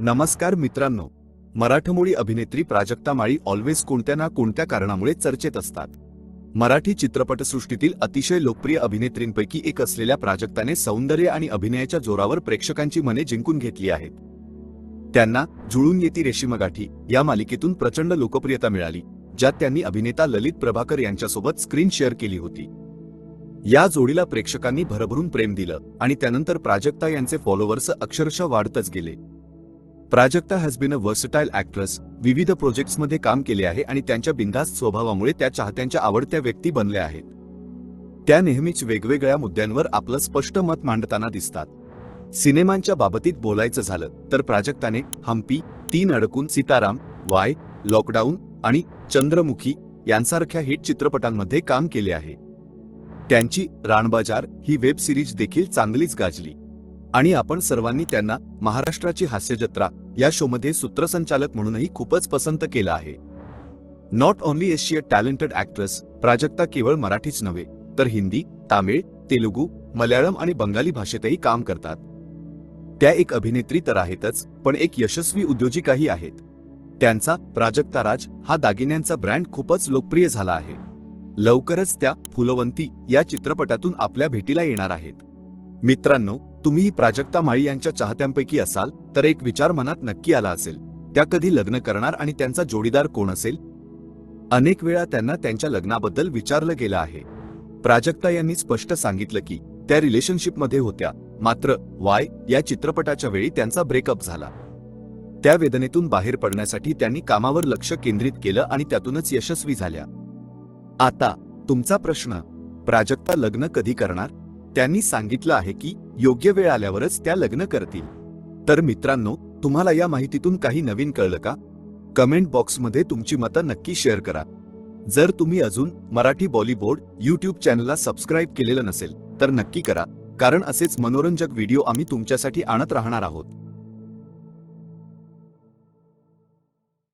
नमस्कार मित्रांनो. मराठमोळी अभिनेत्री प्राजक्ता माळी ऑलवेज कोणत्या ना कोणत्या कारणामुळे चर्चेत असतात. मराठी चित्रपटसृष्टीतील अतिशय लोकप्रिय अभिनेत्रींपैकी एक असलेल्या प्राजक्ताने सौंदर्य आणि अभिनयाच्या जोरावर प्रेक्षकांची मने जिंकून घेतली आहेत. त्यांना जुळून येती रेशीमगाठी या मालिकेतून प्रचंड लोकप्रियता मिळाली ज्यात त्यांनी अभिनेता ललित प्रभाकर यांच्यासोबत स्क्रीन शेअर केली होती. या जोडीला प्रेक्षकांनी भरभरून प्रेम दिलं आणि त्यानंतर प्राजक्ता यांचे फॉलोअर्स अक्षरशः वाढतच गेले. Prajakta has been a versatile actress विविध प्रोजेक्ट्समध्ये काम केले आहे आणि त्यांच्या बिंदास्त स्वभावामुळे त्या चाहत्यांच्या आवडत्या व्यक्ती बनल्या आहेत. त्या नेहमीच वेगवेगळ्या मुद्द्यांवर आपलं स्पष्ट मत मांडताना दिसतात. सिनेमांच्या बाबतीत बोलायचं झालं तर प्राजक्ताने हम्पी तीन अडकून सीताराम वाय लॉकडाऊन आणि चंद्रमुखी यांसारख्या हिट चित्रपटांमध्ये काम केले आहे. त्यांची राणबाजार ही वेब सिरीज देखील चांगलीच गाजली. आणि आपण सर्वांनी त्यांना महाराष्ट्राची हास्यजत्रा या शोमध्ये सूत्रसंचालक म्हणूनही खूपच पसंत केलं आहे. Not only is she a talented actress Prajakta केवळ मराठीच नव्हे तर हिंदी तामिळ तेलुगू मल्याळम आणि बंगाली भाषेतही काम करतात. त्या एक अभिनेत्री तर आहेतच पण एक यशस्वी उद्योजिकाही आहेत. त्यांचा प्राजक्ता राज हा दागिन्यांचा ब्रँड खूपच लोकप्रिय झाला आहे. लवकरच त्या फुलवंती या चित्रपटातून आपल्या भेटीला येणार आहेत. मित्रांनो तुम्ही प्राजक्ता माळी यांच्या चाहत्यांपैकी असाल तर एक विचार मनात नक्की आला असेल. त्या कधी लग्न करणार आणि त्यांचा जोडीदार कोण असेल? अनेक वेळा त्यांना त्यांच्या लग्नाबद्दल विचारलं गेलं आहे. प्राजक्ता यांनी स्पष्ट सांगितलं की त्या रिलेशनशिपमध्ये होत्या. मात्र वाय या चित्रपटाच्या वेळी त्यांचा ब्रेकअप झाला. त्या वेदनेतून बाहेर पडण्यासाठी त्यांनी कामावर लक्ष केंद्रित केलं आणि त्यातूनच यशस्वी झाल्या. आता तुमचा प्रश्न प्राजक्ता लग्न कधी करणार? त्यांनी सांगितलं आहे की योग्य वेळ आल्यावरच त्या लग्न करतील. तर मित्रांनो तुम्हाला या माहितीतून काही नवीन कळलं का? कमेंट बॉक्समध्ये तुमची मतं नक्की शेअर करा. जर तुम्ही अजून मराठी बॉलिवूड यूट्यूब चॅनलला सबस्क्राईब केलेलं नसेल तर नक्की करा. कारण असेच मनोरंजक व्हिडिओ आम्ही तुमच्यासाठी आणत राहणार आहोत.